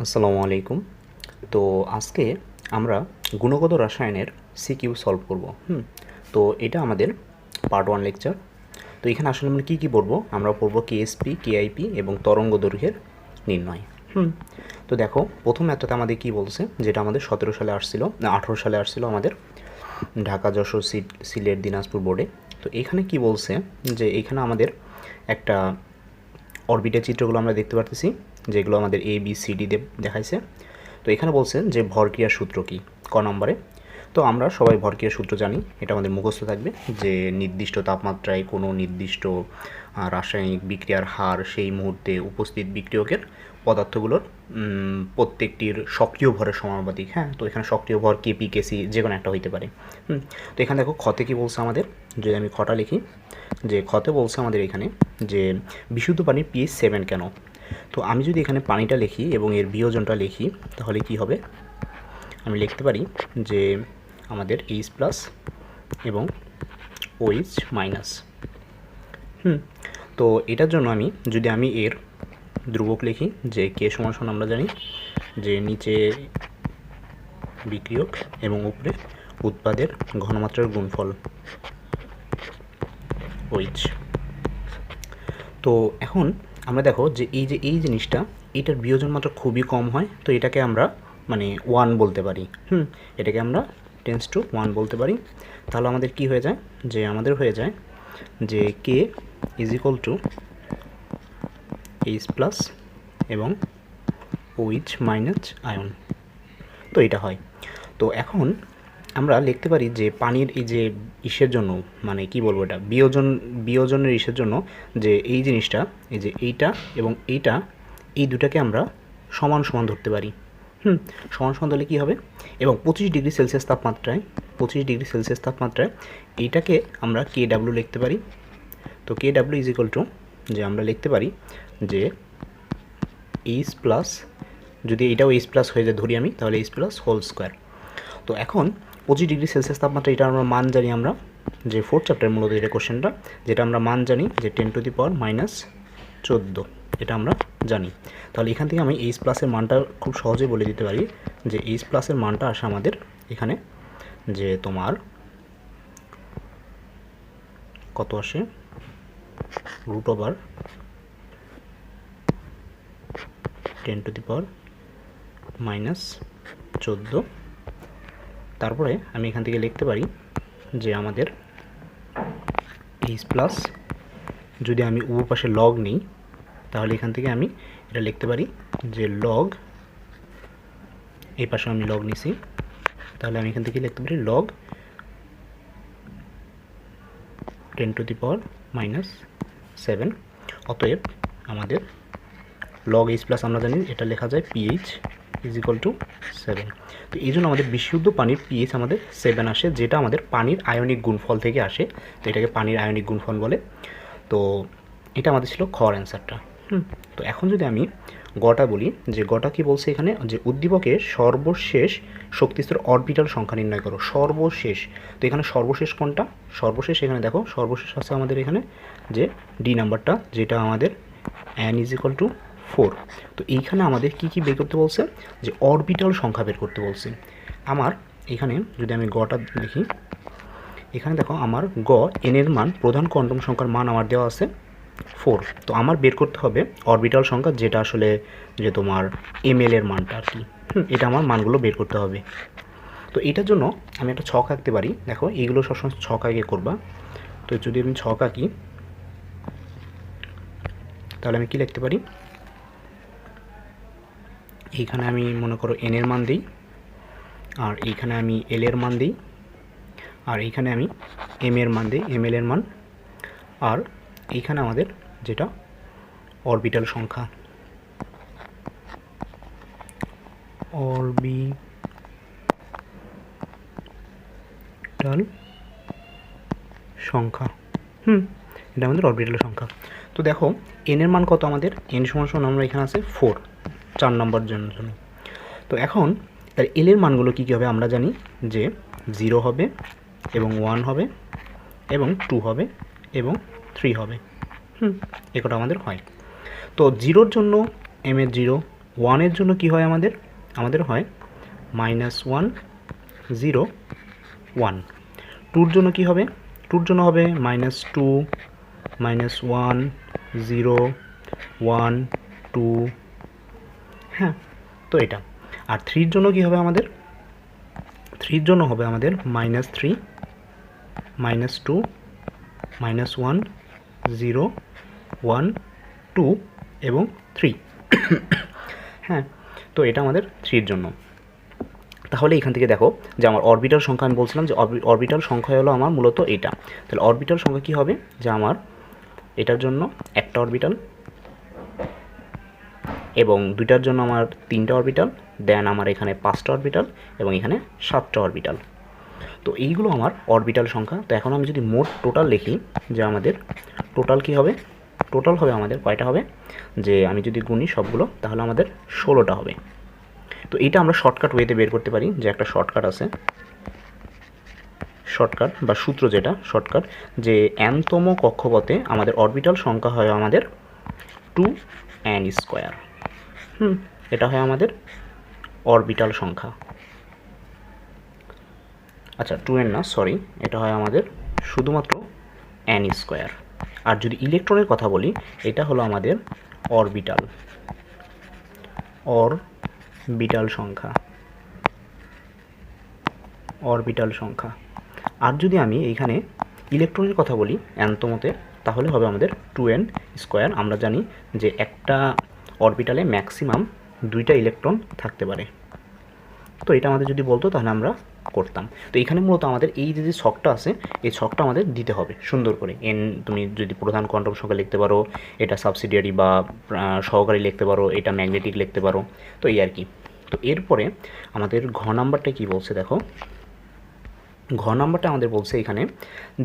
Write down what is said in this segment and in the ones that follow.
আসসালামু আলাইকুম। তো আজকে আমরা গুণগত রসায়নের সিকিউ সলভ করব, হুম? তো এটা আমাদের পার্ট ওয়ান লেকচার তো এখানে আসলে আমরা কী কী পড়ব? আমরা পড়ব কেএসপি কেআইপি এবং তরঙ্গ দৈর্ঘ্যের নির্ণয়, হুম? তো দেখো, প্রথম ম্যাথটাতে আমাদের কী বলছে? যেটা আমাদের সতেরো সালে আসছিল আঠেরো সালে আসছিল আমাদের ঢাকা যশোর সিট, সিলেট দিনাজপুর বোর্ডে তো এখানে কি বলছে? যে এখানে আমাদের একটা অরবিটের চিত্রগুলো আমরা দেখতে পারতেছি। যেগুলো আমাদের এ বি সি ডি দেখাইছে। তো এখানে বলছে যে ভরক্রিয়ার সূত্র কি? ক নম্বরে। তো আমরা সবাই ভরক্রিয়ার সূত্র জানি, এটা আমাদের মুখস্থ থাকবে যে নির্দিষ্ট তাপমাত্রায় কোনো নির্দিষ্ট রাসায়নিক বিক্রিয়ার হার সেই মুহূর্তে উপস্থিত বিক্রিয়কের পদার্থগুলোর প্রত্যেকটির সক্রিয় ভরের সমানুপাতিক। হ্যাঁ তো এখানে সক্রিয় ভর কেপি কেসি যে কোনো একটা হইতে পারে। তো এখানে দেখো ক্ষতে কী বলছে আমাদের? যদি আমি খটা লিখি, যে ক্ষতে বলছে আমাদের এখানে যে বিশুদ্ধ পানির পিএইচ সেভেন কেন? তো আমি যদি এখানে পানিটা লিখি এবং এর বিয়োজনটা লিখি, তাহলে কি হবে? আমি লিখতে পারি যে আমাদের এইচ প্লাস এবং ওইচ মাইনাস হুম, তো এটার জন্য আমি, যদি আমি এর ধ্রুবক লিখি, যে কে সমান সমান আমরা জানি, যে নিচে বিক্রিয়ক এবং উপরে উৎপাদের ঘনমাত্রার গুণফল ওইচ তো এখন আমরা দেখো যে এই যে, এই জিনিসটা, এটার বিয়োজন মাত্রা খুবই কম হয়, তো এটাকে আমরা মানে ওয়ান বলতে পারি। হুম, এটাকে আমরা টেন্স টু ওয়ান বলতে পারি। তাহলে আমাদের কি হয়ে যায়? যে আমাদের হয়ে যায় যে K is equal to H plus এবং ওইচ মাইনাস আয়ন তো এটা হয়। তো এখন আমরা লিখতে পারি যে পানির এই যে ইসের জন্য মানে কি বলব এটা, বিয়োজন, বিয়োজনের ইসের জন্য যে এই জিনিসটা, এই যে এইটা এবং এইটা, এই দুটাকে আমরা সমান সমান ধরতে পারি। হুম, সমান সমান ধরলে কী হবে? এবং পঁচিশ ডিগ্রি সেলসিয়াস তাপমাত্রায়, পঁচিশ ডিগ্রি সেলসিয়াস তাপমাত্রায় এইটাকে আমরা কে ডাব্লিউ লিখতে পারি। তো K W is equal to যে আমরা লিখতে পারি যে এইচ প্লাস, যদি এটাও এইচ প্লাস হয়ে যায়, ধরি আমি, তাহলে এইচ প্লাস হোল স্কোয়ার। তো এখন পঁচিশ ডিগ্রি সেলসিয়াস তাপমাত্রা, এটা আমরা মান জানি আমরা, যে ফোর্থ চ্যাপ্টার মূলত এটা কোশ্চেনটা যেটা আমরা মান জানি যে ten to the power minus চোদ্দ, এটা আমরা জানি। তাহলে এখান থেকে আমি এইচ প্লাসের মানটা খুব সহজে বলে দিতে পারি যে এইচ প্লাসের মানটা আসে আমাদের এখানে, যে তোমার কত আসে? Root over ten to the power minus চোদ্দ। তারপরে আমি এখান থেকে লিখতে পারি যে আমাদের এইচ প্লাস যদি আমি উভয় পাশে লগ নিই, তাহলে এখান থেকে আমি এটা লিখতে পারি যে লগ এই পাশে আমি লগ নিছি, তাহলে আমি এখান থেকে লিখতে পারি log ten to the power minus seven অতএব আমাদের লগ এইচ প্লাস আমরা জানি এটা লেখা যায় pH is equal to seven তো এই জন্য আমাদের বিশুদ্ধ পানির পিএইচ আমাদের সেভেন আসে, যেটা আমাদের পানির আয়নিক গুণফল থেকে আসে। তো এটাকে পানির আয়নিক গুণফল বলে। তো এটা আমাদের ছিল খর অ্যান্সারটা হুম। তো এখন যদি আমি গটা বলি, যে গটা কি বলছে এখানে? যে উদ্দীপকের সর্বশেষ শক্তিস্তর অরবিটাল সংখ্যা নির্ণয় করো, সর্বশেষ। তো এখানে সর্বশেষ কোনটা? সর্বশেষ এখানে দেখো, সর্বশেষ আছে আমাদের এখানে, যে ডি নাম্বারটা যেটা আমাদের n is equal to four. তো এইখানে আমাদের কি কি বের করতে বলছে? যে অরবিটাল সংখ্যা বের করতে বলছে। আমার এখানে যদি আমি গটা দেখি, এখানে দেখো আমার গ এন এর মান প্রধান কোয়ান্টাম সংখ্যার মান আমার দেওয়া আছে ফোর তো আমার বের করতে হবে অরবিটাল সংখ্যা, যেটা আসলে যে তোমার এম এর মানটা আর কি। এটা আমার মানগুলো বের করতে হবে। তো এটার জন্য আমি একটা ছক আঁকতে পারি। দেখো এইগুলো সবসময় ছক আগে করবা। তো যদি আমি ছক আঁকি, তাহলে আমি কি লিখতে পারি? এইখানে আমি মনে করো এন এর মান দিই, আর এইখানে আমি এল এর মান দিই, আর এইখানে আমি এম এর মান দিই এম এল এর মান, আর এইখানে আমাদের যেটা অরবিটাল সংখ্যা। অরবিটাল সংখ্যা, হুম, এটা আমাদের অরবিটাল সংখ্যা। তো দেখো এন এর মান কত আমাদের? এন সমান সমান আমরা এখানে আছে ফোর চার নম্বর জন্য। তো এখন তার এল এর মানগুলো কী কী হবে আমরা জানি যে জিরো হবে এবং ওয়ান হবে এবং টু হবে এবং থ্রি হবে। হুম, এ কটা আমাদের হয়। তো জিরোর জন্য এম এর জিরো ওয়ানের জন্য কি হয় আমাদের? আমাদের হয় মাইনাস ওয়ান জিরো ওয়ান টুর জন্য কি হবে? টুর জন্য হবে minus two minus one zero one two হ্যাঁ তো এটা। আর থ্রির জন্য কি হবে আমাদের? থ্রির জন্য হবে আমাদের minus three minus two minus one zero one two এবং থ্রি হ্যাঁ তো এটা আমাদের থ্রির জন্য। তাহলে এখান থেকে দেখো যে আমার অরবিটাল সংখ্যা আমি বলছিলাম যে অরবিটাল সংখ্যা হলো আমার মূলত এটা। তাহলে অরবিটাল সংখ্যা কী হবে? যে আমার এটার জন্য একটা অরবিটাল এবং দুইটার জন্য আমার তিনটা অরবিটাল দেন আমার এখানে পাঁচটা অরবিটাল এবং এখানে সাতটা অরবিটাল তো এইগুলো আমার অরবিটাল সংখ্যা। তো এখন আমি যদি মোট টোটাল লিখি, যে আমাদের টোটাল কি হবে? টোটাল হবে আমাদের কয়টা হবে? যে আমি যদি গুনি সবগুলো, তাহলে আমাদের ষোলোটা হবে। তো এটা আমরা শর্টকাট ওয়েতে বের করতে পারি, যে একটা শর্টকাট আছে। শর্টকাট বা সূত্র যেটা শর্টকাট যে এনতম কক্ষপথে আমাদের অরবিটাল সংখ্যা হয় আমাদের টু এন স্কোয়ার হুম। এটা হয় আমাদের অরবিটাল সংখ্যা। আচ্ছা টু এন না সরি এটা হয় আমাদের শুধুমাত্র অ্যান স্কোয়ার আর যদি ইলেকট্রনের কথা বলি, এটা হলো আমাদের অরবিটাল অরবিটাল সংখ্যা। অরবিটাল সংখ্যা। আর যদি আমি এইখানে ইলেকট্রনের কথা বলি অ্যান্তমতে তাহলে হবে আমাদের টু এন স্কোয়ার আমরা জানি যে একটা অরবিটালে ম্যাক্সিমাম দুইটা ইলেকট্রন থাকতে পারে। তো এটা আমাদের যদি বলতো তাহলে আমরা করতাম। তো এখানে মূলত আমাদের এই যে যে শখটা আছে, এই শখটা আমাদের দিতে হবে সুন্দর করে। এন তুমি যদি প্রধান কোয়ান্টাম সংখ্যা লিখতে পারো, এটা সাবসিডিয়ারি বা সহকারী লিখতে পারো, এটা ম্যাগনেটিক লিখতে পারো, তো এই আর কি। তো এরপরে আমাদের ঘ নাম্বারটা কি বলছে দেখো? ঘ নাম্বারটা আমাদের বলছে এখানে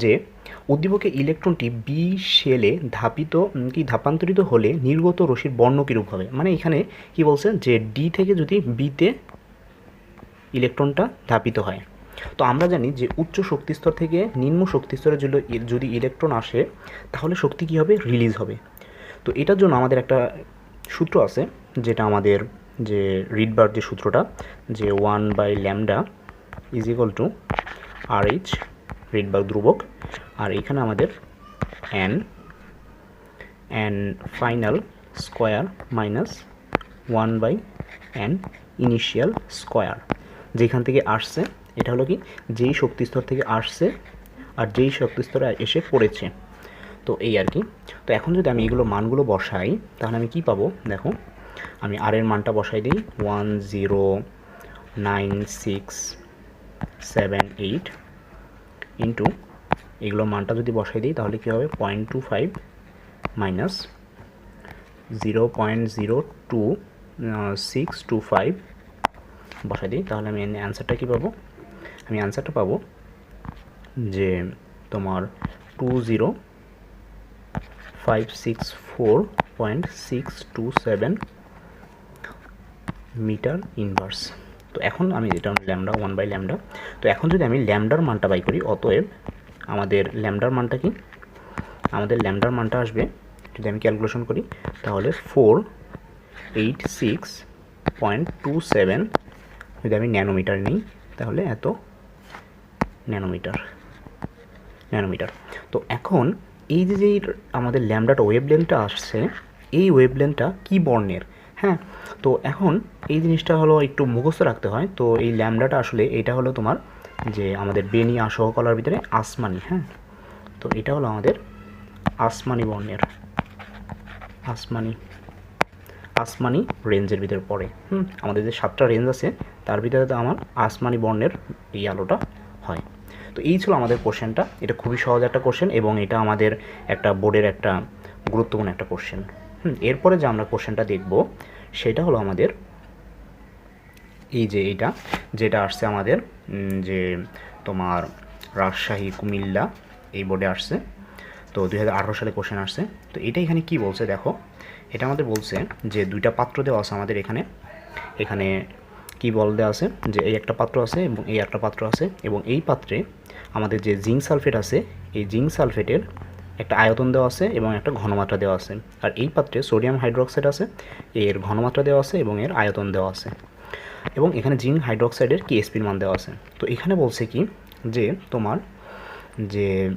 যে উদ্দীপকে ইলেকট্রনটি বি শেলে ধাপিত কি ধাপান্তরিত হলে নির্গত রশ্মির বর্ণ কিরূপ হবে? মানে এখানে কি বলছে যে ডি থেকে যদি বিতে ইলেকট্রনটা ধাপিত হয়, তো আমরা জানি যে উচ্চ শক্তিস্তর থেকে নিম্ন শক্তিস্তরে যদি ইলেকট্রন আসে, তাহলে শক্তি কী হবে? রিলিজ হবে। তো এটার জন্য আমাদের একটা সূত্র আছে, যেটা আমাদের যে রিডবার যে সূত্রটা, যে one by lambda is equal to R H Rydberg ধ্রুবক। আর এখানে আমাদের n n final square minus one by n initial square যেখান থেকে আসছে, এটা হলো কি? যেই শক্তিস্তর থেকে আসছে আর যেই শক্তিস্তরে এসে পড়েছে। তো এই আর কি। তো এখন যদি আমি এগুলো মানগুলো বসাই, তাহলে আমি কি পাবো? দেখো, আমি আর এর মানটা বসাই দিই। One zero nine six seven eight into এগুলো মানটা যদি বসাই দিই, তাহলে কী হবে? Point two five minus zero point zero two six two five বসাই দিই। তাহলে আমি অ্যান্সারটা কী পাবো? আমি অ্যান্সারটা পাবো যে তোমার two zero five six four point six two seven metre inverse তো এখন আমি এটা ল্যামডা ওয়ান বাই ল্যামডা তো এখন যদি আমি ল্যামডার মানটা বাই করি, অতএব আমাদের ল্যামডার মানটা কি? আমাদের ল্যামডার মানটা আসবে, যদি আমি ক্যালকুলেশন করি, তাহলে four eight six point two seven যদি আমি ন্যানোমিটার নিই, তাহলে এত ন্যানোমিটার ন্যানোমিটার। তো এখন এই যে আমাদের ল্যামডাটা ওয়েবলেন্থটা আসছে, এই ওয়েবলেন্থটা কী বর্ণের? হ্যাঁ তো এখন এই জিনিসটা হলো একটু মুখস্থ রাখতে হয়। তো এই ল্যামডাটা আসলে এটা হলো তোমার যে আমাদের বেনি আসহ কলার ভিতরে আসমানি হ্যাঁ? তো এটা হলো আমাদের আসমানি বর্ণের, আসমানি আসমানি রেঞ্জের ভিতরে পড়ে, হুম? আমাদের যে সাতটা রেঞ্জ আছে, তার ভিতরে তো আমার আসমানি বর্ণের এই আলোটা হয়। তো এই ছিল আমাদের কোশ্চেনটা। এটা খুবই সহজ একটা কোশ্চেন এবং এটা আমাদের একটা বোর্ডের একটা গুরুত্বপূর্ণ একটা কোশ্চেন। এরপরে যে আমরা কোশ্চেনটা দেখব, সেটা হলো আমাদের এই যে এটা যেটা আসছে আমাদের যে তোমার রাজশাহী, কুমিল্লা, এই বোর্ডে আসছে। তো দু হাজার আঠারো সালে কোশ্চেন আসছে। তো এটা এখানে কি বলছে দেখো? এটা আমাদের বলছে যে দুইটা পাত্র দেওয়া আছে আমাদের এখানে। এখানে কি বল দেওয়া আছে? যে এই একটা পাত্র আছে এবং এই একটা পাত্র আছে এবং এই পাত্রে আমাদের যে জিঙ্ক সালফেট আছে, এই জিঙ্ক সালফেটের একটা আয়তন দেওয়া আছে এবং একটা ঘনমাত্রা দেওয়া আছে। আর এই পাত্রে সোডিয়াম হাইড্রোক্সাইড আছে, এর ঘনমাত্রা দেওয়া আছে এবং এর আয়তন দেওয়া আছে। এবং এখানে জিঙ্ক হাইড্রোক্সাইডের কেএসপির মান দেওয়া আছে। তো এখানে বলছে কি? যে তোমার যে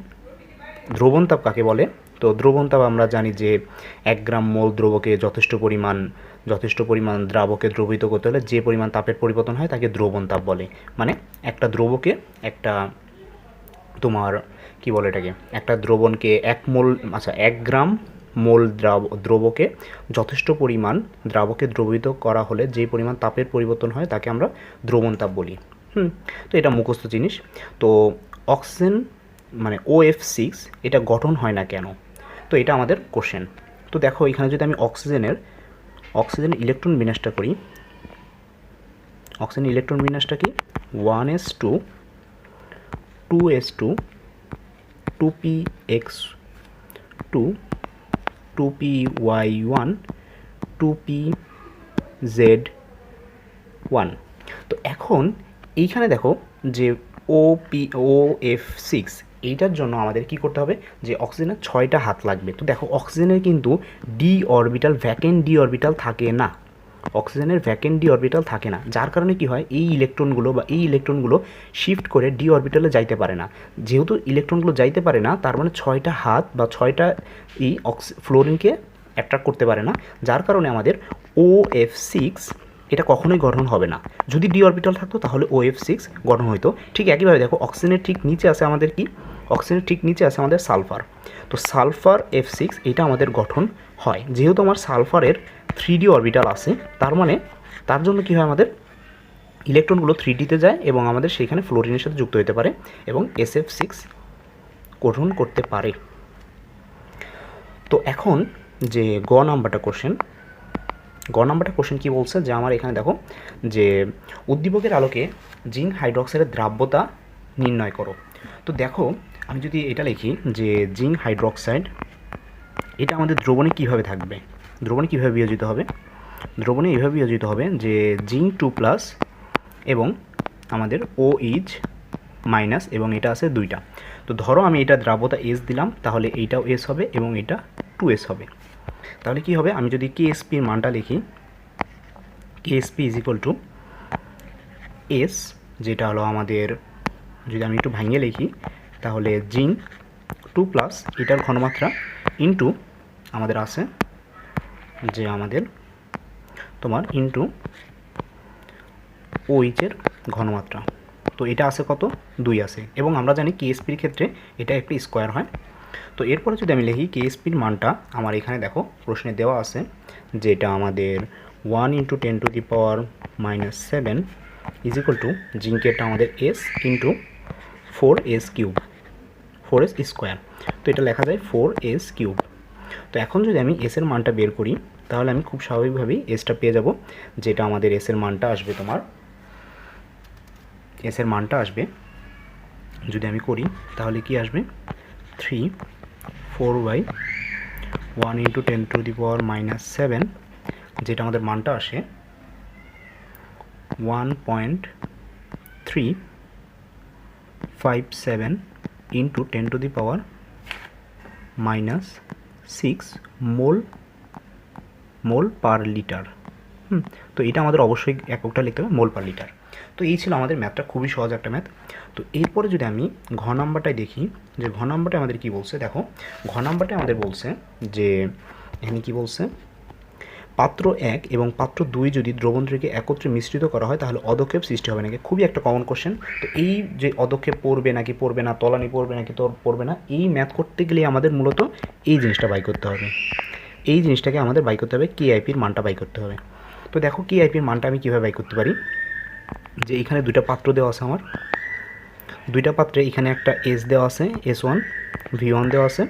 দ্রবণতাপ কাকে বলে? তো দ্রবণতাপ আমরা জানি যে এক গ্রাম মোল দ্রবকে যথেষ্ট পরিমাণ যথেষ্ট পরিমাণ দ্রাবকে দ্রবিত করতে হলে যে পরিমাণ তাপের পরিবর্তন হয় তাকে দ্রবণতাপ বলে। মানে একটা দ্রবকে একটা তোমার, কি বলে এটাকে, একটা দ্রবণকে এক মোল আচ্ছা এক গ্রাম মোল দ্রাব, দ্রবকে যথেষ্ট পরিমাণ দ্রাবকে দ্রবিত করা হলে যে পরিমাণ তাপের পরিবর্তন হয় তাকে আমরা দ্রবণ তাপ বলি। হুম, তো এটা মুখস্থ জিনিস। তো অক্সিজেন মানে ও এফ সিক্স এটা গঠন হয় না কেন? তো এটা আমাদের কোশ্চেন তো দেখো এখানে যদি আমি অক্সিজেনের, অক্সিজেন ইলেকট্রন বিন্যাসটা করি, অক্সিজেন ইলেকট্রন বিন্যাসটা কি? One s two two s two two p x two two p y one two p z one তো এখন এইখানে দেখো যে O P O F six এইটার জন্য আমাদের কি করতে হবে যে অক্সিজেনের ছয়টা হাত লাগবে। তো দেখো অক্সিজেনের কিন্তু d orbital vacant d orbital থাকে না। অক্সিজেনের ভ্যাকেন্ট ডি অরবিটাল থাকে না। যার কারণে কি হয়, এই ইলেকট্রনগুলো বা এই ইলেকট্রনগুলো শিফট করে ডি অরবিটালে যাইতে পারে না। যেহেতু ইলেকট্রনগুলো যাইতে পারে না, তার মানে ছয়টা হাত বা ছয়টা এই অক্সি ফ্লোরিনকে অ্যাট্রাক্ট করতে পারে না। যার কারণে আমাদের ও এফ সিক্স এটা কখনোই গঠন হবে না। যদি ডি অরবিটাল থাকতো, তাহলে ও এফ সিক্স গঠন হইতো। ঠিক একইভাবে দেখো অক্সিজেনের ঠিক নিচে আছে আমাদের কি? অক্সিজেনের ঠিক নিচে আছে আমাদের সালফার তো সালফার এফ সিক্স এটা আমাদের গঠন হয়। যেহেতু আমার সালফারের থ্রি ডি অরবিটাল আছে। তার মানে তার জন্য কী হয় আমাদের? ইলেকট্রনগুলো থ্রি ডিতে যায় এবং আমাদের সেখানে ফ্লোরিনের সাথে যুক্ত হতে পারে এবং এস এফ সিক্স গঠন করতে পারে। তো এখন যে গ নাম্বারটা কোশ্চেন গ নাম্বারটা কোশ্চেন কী বলছে? যে আমার এখানে দেখো, যে উদ্দীপকের আলোকে জিঙ্ক হাইড্রক্সাইডের দ্রাব্যতা নির্ণয় করো। তো দেখো, আমি যদি এটা লিখি যে জিঙ্ক হাইড্রক্সাইড, এটা আমাদের দ্রবণে কীভাবে থাকবে? দ্রবণে কীভাবে বিয়োজিত হবে? দ্রবণে এইভাবে বিয়োজিত হবে যে জিঙ্ক টু প্লাস এবং আমাদের ও ইজ মাইনাস এবং এটা আছে দুইটা। তো ধরো আমি এটা দ্রাব্যতা এস দিলাম, তাহলে এইটাও এস হবে এবং এটা টু এস হবে। তাহলে কি হবে? আমি যদি কেএসপির মানটা লিখি KSP is equal to S, যেটা হলো আমাদের, যদি আমি একটু ভাঙিয়ে লিখি, তাহলে জিঙ্ক টু প্লাস এটার ঘনমাত্রা ইন্টু আমাদের আছে যে আমাদের তোমার ইন্টু ওইচের ঘনমাত্রা। তো এটা আছে কত? দুই আছে। এবং আমরা জানি কেএসপির ক্ষেত্রে এটা একটি স্কোয়ার হয়। তো এরপরে যদি আমি লিখি কেএসপির মানটা, আমার এখানে দেখো, প্রশ্নে দেওয়া আছে যেটা আমাদের one into ten to the power minus seven is equal to জিঙ্কেরটা আমাদের S into four S cube four S square তো এটা লেখা যায় ফোর এস কিউব তো এখন যদি আমি এসের মানটা বের করি, তাহলে আমি খুব স্বাভাবিকভাবেই এসটা পেয়ে যাব, যেটা আমাদের এসের মানটা আসবে তোমার এসের মানটা আসবে, যদি আমি করি, তাহলে কি আসবে? Three four by one into ten to the power minus seven যেটা আমাদের মানটা আসে one point three five seven into ten to the power minus six mole mole per litre hmm, তো এটা আমাদের অবশ্যই এককটা লিখতে হবে মোল পার লিটার তো এই ছিল আমাদের ম্যাথটা খুবই সহজ একটা ম্যাথ তো এরপরে যদি আমি ঘ নাম্বারটাই দেখি, যে ঘ নাম্বারটা আমাদের কি বলছে, দেখো, ঘ নাম্বারটা আমাদের বলছে যে, এখানে কি বলছে? পাত্র এক এবং পাত্র দুই যদি দ্রবণটিকে একত্রে মিশ্রিত করা হয়, তাহলে অদক্ষেপ সৃষ্টি হবে নাকি? খুবই একটা কমন কোশ্চেন তো এই যে অদক্ষেপ পড়বে নাকি পড়বে না, তলানি পড়বে নাকি তোর পড়বে না, এই ম্যাথ করতে গেলে আমাদের মূলত এই জিনিসটা বাই করতে হবে। এই জিনিসটাকে আমাদের বাই করতে হবে কে আইপির মানটা বাই করতে হবে। তো দেখো কে আইপির মানটা আমি কীভাবে বাই করতে পারি? যে এখানে দুইটা পাত্র দেওয়া আছে আমার। দুইটা পাত্রে এখানে একটা এস দেওয়া আছে এস ওয়ান ভি ওয়ান দেওয়া আছে।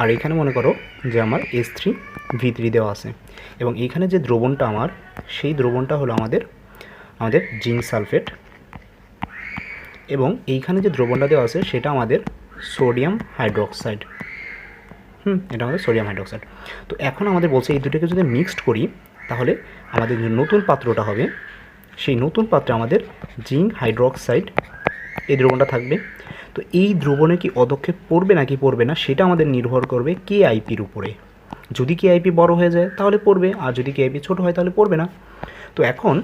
আর এখানে মনে করো যে আমার এস থ্রি ভি থ্রি দেওয়া আছে। এবং এইখানে যে দ্রবণটা আমার, সেই দ্রবণটা হলো আমাদের আমাদের জিঙ্ক সালফেট। এবং এইখানে যে দ্রবণটা দেওয়া আছে, সেটা আমাদের সোডিয়াম হাইড্রোক্সাইড। হুম, এটা আমাদের সোডিয়াম হাইড্রোক্সাইড। তো এখন আমাদের বলছে এই দুটোকে যদি মিক্সড করি, তাহলে আমাদের যে নতুন পাত্রটা হবে, সেই নতুন পাত্রে আমাদের জিঙ্ক হাইড্রোক্সাইড, এই দ্রবণটা থাকবে। তো এই দ্রবণে কি অদক্ষেপ পড়বে নাকি পড়বে না, সেটা আমাদের নির্ভর করবে কে আইপির উপরে। যদি কে আইপি বড় হয়ে যায়, তাহলে পড়বে। আর যদি কে আইপি ছোটো হয়, তাহলে পড়বে না। তো এখন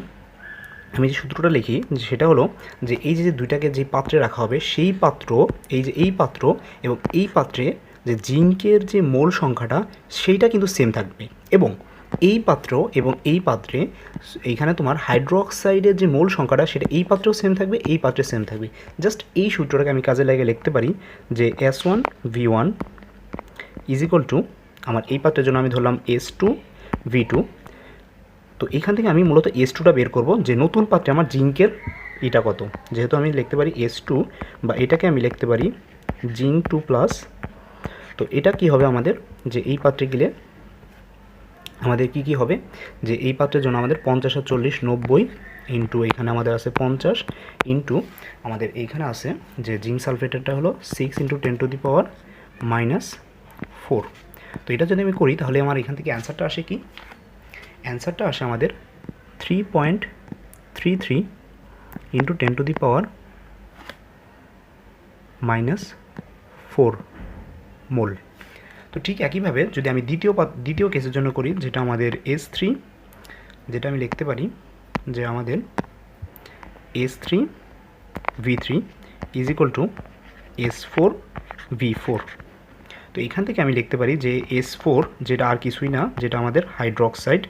আমি যে সূত্রটা লিখি, সেটা হলো যে এই যে দুইটাকে যে পাত্রে রাখা হবে, সেই পাত্র, এই যে, এই পাত্র এবং এই পাত্রে যে জিঙ্কের যে মোল সংখ্যাটা, সেইটা কিন্তু সেম থাকবে। এবং এই পাত্র এবং এই পাত্রে এইখানে তোমার হাইড্রোক্সাইডের যে মোল সংখ্যাটা, সেটা এই পাত্রেও সেম থাকবে, এই পাত্রে সেম থাকবে। জাস্ট এই সূত্রটাকে আমি কাজে লাগিয়ে লিখতে পারি যে S one V one is equal to আমার এই পাত্রের জন্য আমি ধরলাম এস টু ভি টু তো এখান থেকে আমি মূলত এস টুটা বের করব যে নতুন পাত্রে আমার জিঙ্কের এটা কত। যেহেতু আমি লিখতে পারি এস টু বা এটাকে আমি লিখতে পারি জিঙ্ক টু প্লাস তো এটা কি হবে আমাদের? যে এই পাত্রে গেলে আমাদের কি কি হবে? যে এই পাত্রের জন্য আমাদের পঞ্চাশ আর চল্লিশ, নব্বই ইন্টু এখানে আমাদের আছে পঞ্চাশ ইন্টু আমাদের এইখানে আছে যে জিঙ্ক সালফেটেরটা হলো six into ten to the power minus four তো এটা যদি আমি করি, তাহলে আমার এখান থেকে অ্যান্সারটা আসে কি? অ্যান্সারটা আসে আমাদের three point three three into ten to the power minus four mole তো ঠিক একইভাবে যদি আমি দ্বিতীয় দ্বিতীয় কেসের জন্য করি, যেটা আমাদের এস থ্রি যেটা আমি লিখতে পারি যে আমাদের S three V three is equal to S four V four তো এখান থেকে আমি লিখতে পারি যে এস ফোর যেটা আর কিছুই না, যেটা আমাদের হাইড্রোক্সাইড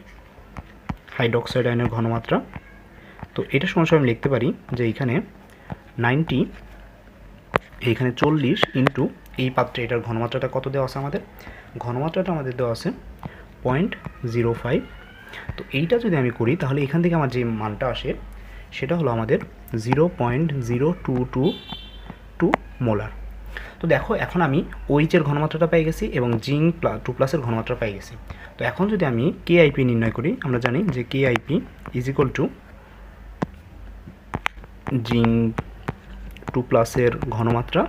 হাইড্রোক্সাইড আয়নের ঘনমাত্রা। তো এটা সমস্যা আমি লিখতে পারি যে এখানে নাইনটি এইখানে চল্লিশ ইন্টু এই পাত্রে এটার ঘনমাত্রাটা কত দেওয়া আছে আমাদের? ঘনমাত্রাটা আমাদের দেওয়া আছে পয়েন্ট জিরো ফাইভ তো এইটা যদি আমি করি, তাহলে এখান থেকে আমার যে মানটা আসে, সেটা হলো আমাদের zero point zero two two two molar তো দেখো, এখন আমি ওইচের ঘনমাত্রাটা পেয়ে গেছি এবং জিঙ্ক প্লাস টু প্লাসের ঘনমাত্রা পেয়ে গেছি। তো এখন যদি আমি কে আইপি নির্ণয় করি, আমরা জানি যে K IP is equal to zinc two প্লাসের ঘনমাত্রা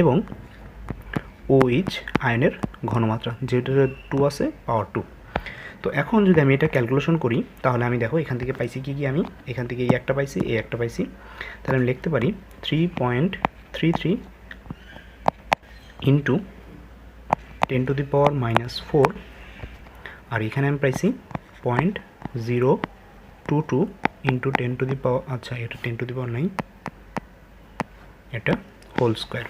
এবং ওইচ আয়নের ঘনমাত্রা যেটা টু আছে পাওয়ার টু তো এখন যদি আমি এটা ক্যালকুলেশন করি, তাহলে আমি দেখো, এখান থেকে পাইছি কি কি আমি? এখান থেকে এই একটা পাইছি, এই একটা পাইছি। তাহলে আমি লিখতে পারি three point three three into ten to the power minus four আর এখানে আমি পাইছি point zero two two into ten to the power আচ্ছা এটা টেন টু দি পাওয়ার নাই এটা হোল স্কোয়ার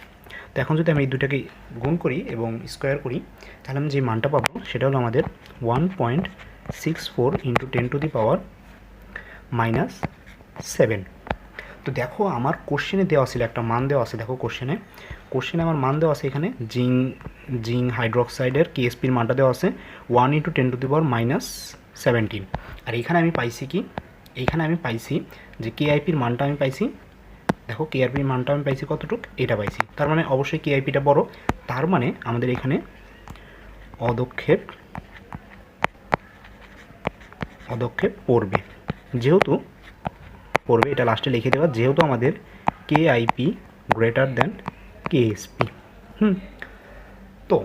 তো এখন যদি আমি এই দুটাকে গুণ করি এবং স্কোয়ার করি, তাহলে আমি যে মানটা পাবো সেটা হলো আমাদের one point six four into ten to the power minus seven তো দেখো আমার কোশ্চেনে দেওয়া ছিল, একটা মান দেওয়া আছে, দেখো কোশ্চেনে কোশ্চেনে আমার মান দেওয়া আছে এখানে, জিং জিং হাইড্রোক্সাইডের কেএসপির মানটা দেওয়া আছে one into ten to the power minus seventeen আর এখানে আমি পাইছি কি? এইখানে আমি পাইছি যে কেআইপির মানটা আমি পাইছি, দেখো কেআরপির মানটা আমি পাইছি কতটুক? এটা পাইছি। তার মানে অবশ্যই কেআইপিটা বড়। তার মানে আমাদের এখানে অদক্ষেপ অদক্ষেপ পড়বে। যেহেতু পড়বে এটা লাস্টে লিখে দেওয়া যেহেতু আমাদের K IP greater than KSP hmm তো